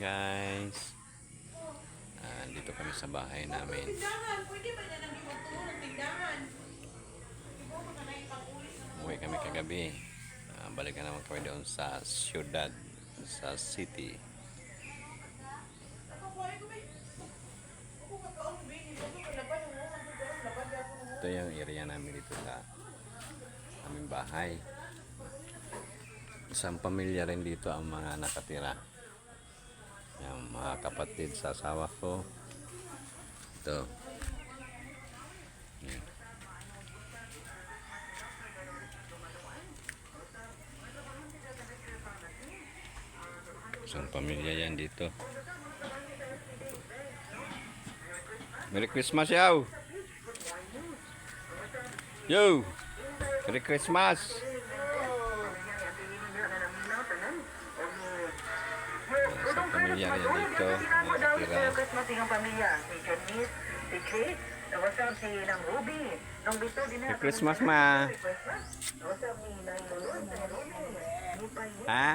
guys. Ah, dito kami sa bahay namin. Tindahan, pwede ba na nang magtuo ng tindahan? Ibo ko na na ipag-ulit na Uwi kami kagabi. Ah, balikan naman kami doon sa syudad, sa city. Ito yung area namin dito sa aming bahay. Isang pamilya rin dito ang mga nakatira. Yung mga kapatid sa asawa ko. Ito. Yan. Isang pamilya yan dito. Merry Christmas, yaw! Yo! Merry Christmas! Isang pamilya rin dito. Sinama daw Nakatira. sa Christmas ng pamilya. Si Janice, si Kate, nawasab si Nang Ruby. Nung bito din Merry Christmas, ma! Ha?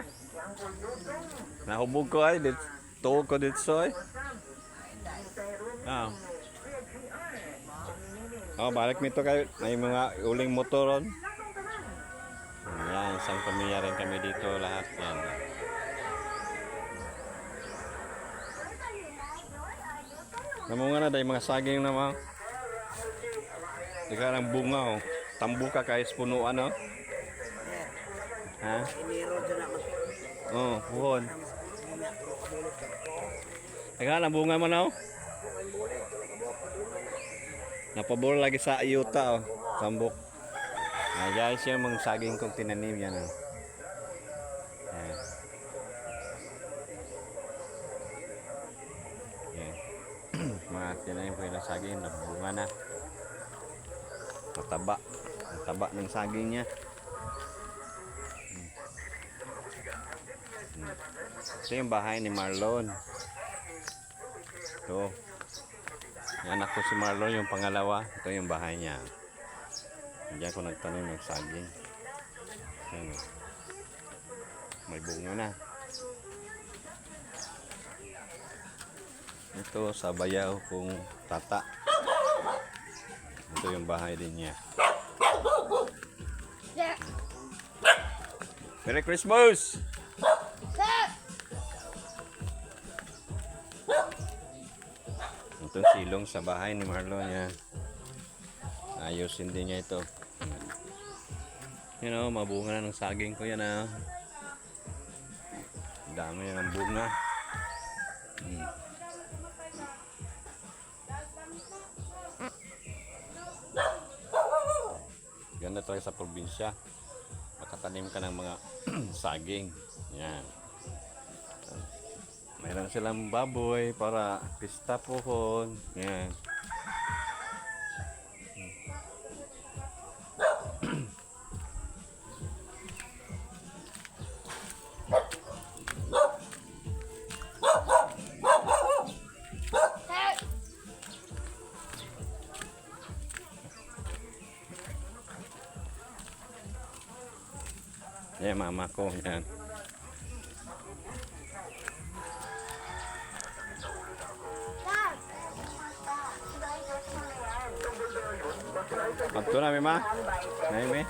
Nahubog ko ay. Tuog ko dito soy. Ah. Oh, balik nito kayo. May mga uling motoron. Yan, isang pamilya rin kami dito lahat yan. Namunga na dahil mga saging na mga. Ika ng bunga oh. Tambo ka kahit punuan oh. Ha? Oo, oh, puhon. Ika ng bunga mo na oh. Napabor lagi sa ayuta oh. Sambok. Ay guys, yung mga saging kong tinanim yan oh. Ayan. Ayan. mga tinanim ko yung saging, nabunga na. Mataba. Mataba ng saging niya. Hmm. Hmm. Ito yung bahay ni Marlon. Ito. Yung anak ko si Marlon, yung pangalawa. Ito yung bahay niya. Diyan ko nagtanim ng saging. May bunga na. Ito sa bayaw kong tata. Ito yung bahay din niya. Merry Christmas! Itong silong sa bahay ni Marlon niya. Ayusin din niya ito. Yan o, mabunga na ng saging ko yan ah. Dami yan ng bunga. Hmm. Tayo sa probinsya. Makatanim ka ng mga saging. Yan. Mayroon silang baboy para pista pohon. Yan. Yan, mama ko. Yan. Magto na, ma. Naime.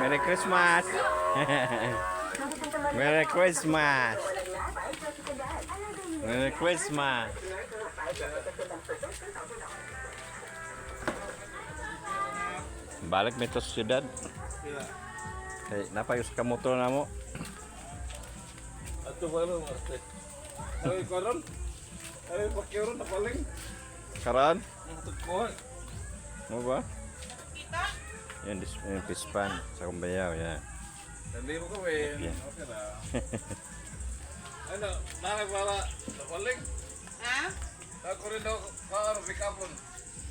Merry Christmas. Merry Christmas. Merry Christmas. Balik mo ito sa syudad. Kay napayos ka motor na mo. Ato ba lang ate? Ay karon. Ay pakiron na paling. Karan? Ato ko. Mo ba? Kita? Yan, dis yung pispan sa kumbayaw. Yan. Dali mo ko eh. Okay na. Ano, nana para paling. Ha? Ako rin daw kaaro pick.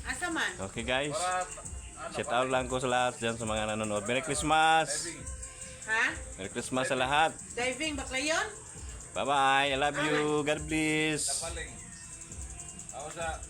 Asa man? Okay guys. Para Shout out lang ko sa lahat dyan sa mga nanonood. Merry Christmas! Ha? Merry Christmas sa lahat. Diving, baklayon? Bye-bye. I love you. God bless. Ako sa